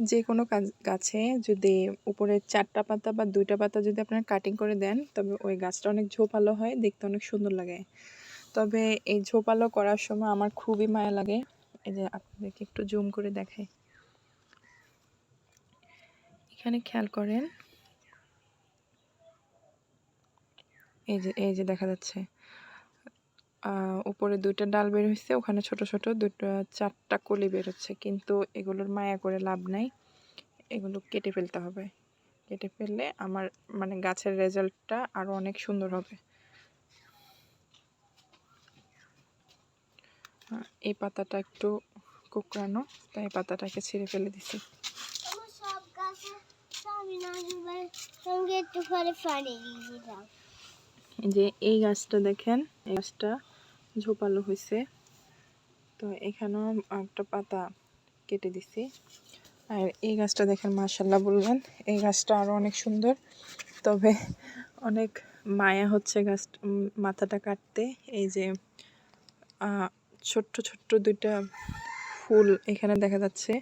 যে কোনো গাছে যদি উপরে চারটা পাতা বা দুইটা পাতা যদি আপনারা কাটিং করে দেন, তবে ওই গাছটা অনেক ঝোপালো হয়, দেখতে অনেক সুন্দর লাগে। তবে এই ঝোপালো করার সময় আমার খুবই মায়া লাগে। এই যে আপনাদেরকে একটু জুম করে দেখাই। এখানে খেয়াল করেন। এই যে এই যে দেখা যাচ্ছে। উপরে দুইটা ডাল বের হয়েছে ওখানে ছোট ছোট দুটো চারটা কলি বের হচ্ছে কিন্তু এগুলোর মায়া করে লাভ নাই। এগুলো কেটে ফেলতে হবে। কেটে ফেললে আমার মানে গাছের রেজাল্টটা আরও অনেক সুন্দর হবে। এই পাতাটা একটু কুকরানো তাই পাতাটাকে ছিঁড়ে ফেলে দিছি। যে এই গাছটা দেখেন এই গাছটা ঝোপালো হয়েছে তো এখানেও একটা পাতা কেটে দিছি। আর এই গাছটা দেখেন মাশাল্লাহ বললেন, এই গাছটা আরও অনেক সুন্দর। তবে অনেক মায়া হচ্ছে গাছ মাথাটা কাটতে। এই যে ছোট্ট ছোট্ট দুইটা ফুল এখানে দেখা যাচ্ছে।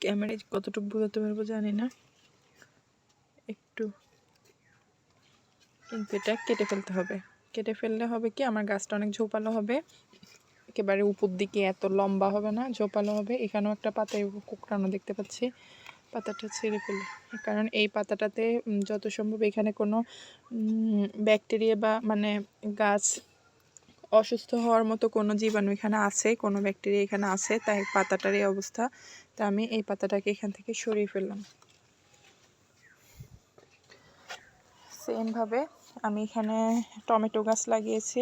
ক্যামেরায় কতটুকু বোঝাতে পারব জানি না। একটু, কিন্তু এটা কেটে ফেলতে হবে। কেটে ফেললে হবে কি? আমার গাছটা অনেক ঝোপালো হবে। একেবারে উপর দিকে এত লম্বা হবে না, ঝোপালো হবে। এখানেও একটা পাতায় কুকরানো দেখতে পাচ্ছি। পাতাটা ছেড়ে ফেলে। কারণ এই পাতাটাতে যত সম্ভব এখানে কোনো ব্যাকটেরিয়া বা মানে গাছ অসুস্থ হওয়ার মতো কোনো জীবাণু এখানে আছে, কোনো ব্যাকটেরিয়া এখানে আছে, তাই পাতাটার এই অবস্থা। তা আমি এই পাতাটাকে এখান থেকে সরিয়ে ফেললাম। সেমভাবে আমি এখানে টমেটো গাছ লাগিয়েছি।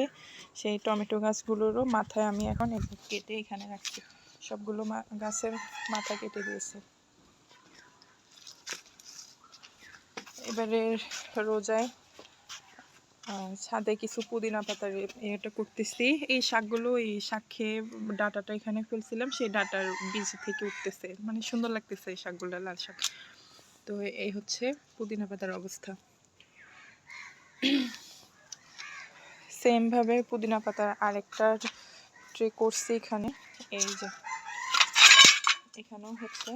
সেই টমেটো গাছগুলোরও মাথায় আমি এখন কেটে এখানে রাখছি। সবগুলো গাছের মাথা কেটে দিয়েছি। এবারে রোজায় ছাদে কিছু পুদিনা পাতার এটা করতেছি এই শাকগুলো, এই শাক খেয়ে ডাটাটা এখানে ফেলছিলাম। সেই ডাটার বীজ থেকে উঠতেছে। মানে সুন্দর লাগতেছে এই শাকগুলো, লাল শাক। তো এই হচ্ছে পুদিনা পাতার অবস্থা। সেম ভাবে পুদিনা পাতার আরেকটা ট্রে করছি এখানে। এই যে, এখানেও হচ্ছে।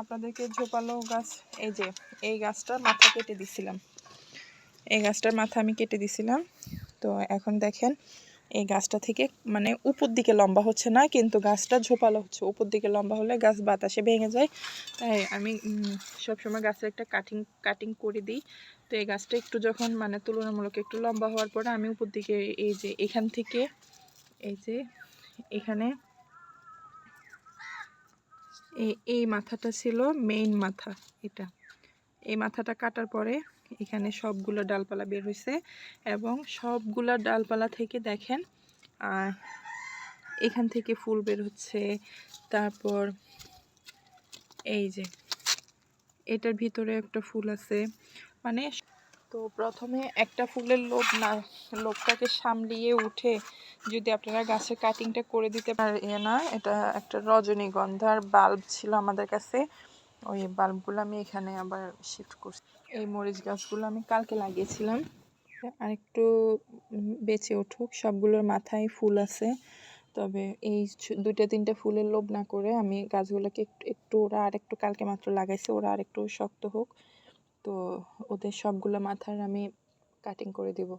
আপনাদেরকে ঝোপালো গাছ, এই যে, এই গাছটার মাথা কেটে দিছিলাম। এই গাছটার মাথা আমি কেটে দিছিলাম। তো এখন দেখেন এই গাছটা থেকে মানে উপর দিকে লম্বা হচ্ছে না, কিন্তু গাছটা ঝোপালো হচ্ছে। উপর দিকে লম্বা হলে গাছ বাতাসে ভেঙে যায়। তাই আমি সবসময় গাছের একটা কাটিং কাটিং করে দিই। তো এই গাছটা একটু যখন মানে তুলনামূলক একটু লম্বা হওয়ার পরে আমি উপর দিকে এই যে এখান থেকে, এই যে এখানে এই মাথাটা ছিল মেইন মাথা এটা। এই মাথাটা কাটার পরে এখানে সবগুলো ডালপালা বের হয়েছে এবং সবগুলা ডালপালা থেকে দেখেন এখান থেকে ফুল বের হচ্ছে। তারপর এই যে, এটার ভিতরে একটা ফুল আছে। মানে তো প্রথমে একটা ফুলের লোভ না, লোভটাকে সামলিয়ে উঠে যদি আপনারা গাছের কাটিংটা করে দিতে পারেন না, এটা একটা রজনীগন্ধার বাল্ব ছিল আমাদের কাছে। ওই বাল্বগুলো আমি এখানে আবার শিফট করছি। এই মরিচ গাছগুলো আমি কালকে লাগিয়েছিলাম। আর একটু বেঁচে উঠুক, সবগুলোর মাথায় ফুল আছে। তবে এই দুইটা, তিনটা ফুলের লোভ না করে আমি গাছগুলোকে একটু একটু ওরা আর একটু কালকে মাত্র লাগাইছে, ওরা আর একটু শক্ত হোক। তো ওদের সবগুলো মাথার আমি কাটিং করে দিব।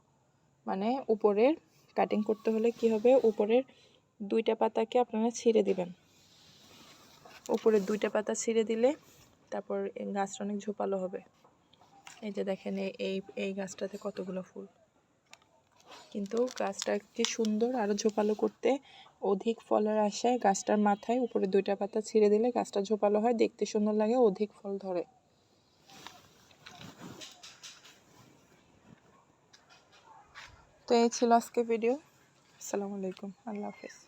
মানে উপরের কাটিং করতে হলে কি হবে? উপরের দুইটা পাতাকে আপনারা ছিঁড়ে দিবেন। উপরের দুইটা পাতা ছিঁড়ে দিলে তারপর গাছটা অনেক ঝোপালো হবে। এই যে দেখেন, এই এই গাছটাতে কতগুলো ফুল। কিন্তু গাছটাকে সুন্দর আরও ঝোপালো করতে অধিক ফলের আশায় গাছটার মাথায় উপরে দুইটা পাতা ছিঁড়ে দিলে গাছটা ঝোপালো হয়, দেখতে সুন্দর লাগে, অধিক ফল ধরে। তো এই ছিল আজকে ভিডিও। আসসালামু আলাইকুম, আল্লাহ হাফেজ।